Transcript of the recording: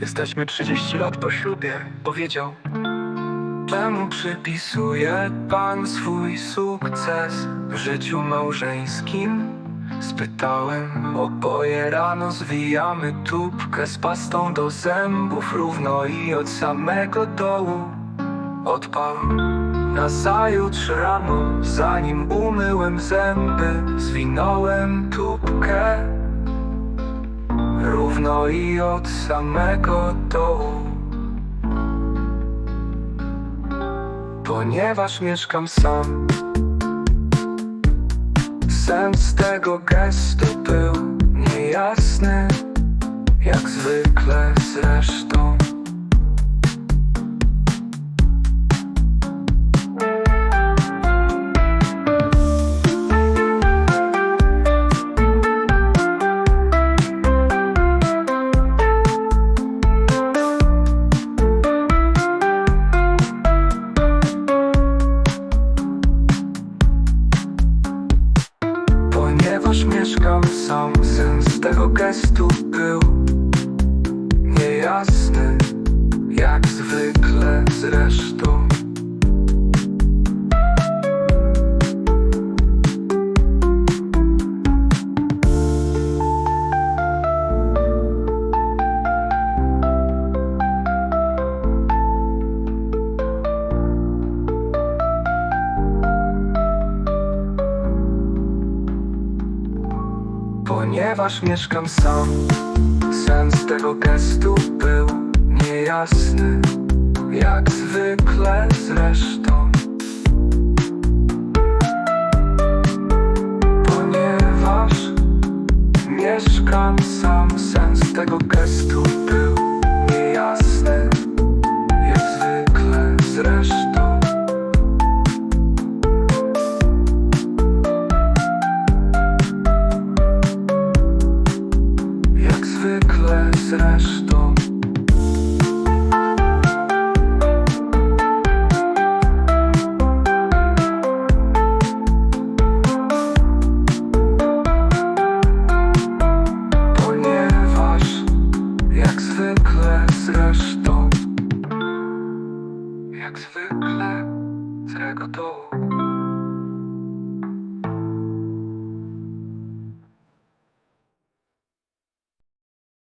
Jesteśmy 30 lat po ślubie, powiedział. Czemu przypisuje pan swój sukces w życiu małżeńskim? Spytałem, oboje rano zwijamy tubkę z pastą do zębów równo i od samego dołu odpał. Nazajutrz rano, zanim umyłem zęby, zwinąłem tubkę równo i od samego dołu. Ponieważ mieszkam sam, sens tego gestu był niejasny, jak zwykle zresztą. Ponieważ mieszkam sam, sens tego gestu był niejasny, jak zwykle zresztą. Ponieważ mieszkam sam, sens tego gestu był niejasny, jak zwykle zresztą. Ponieważ mieszkam sam, sens tego gestu był zresztą. Ponieważ jak zwykle zresztą Jak zwykle z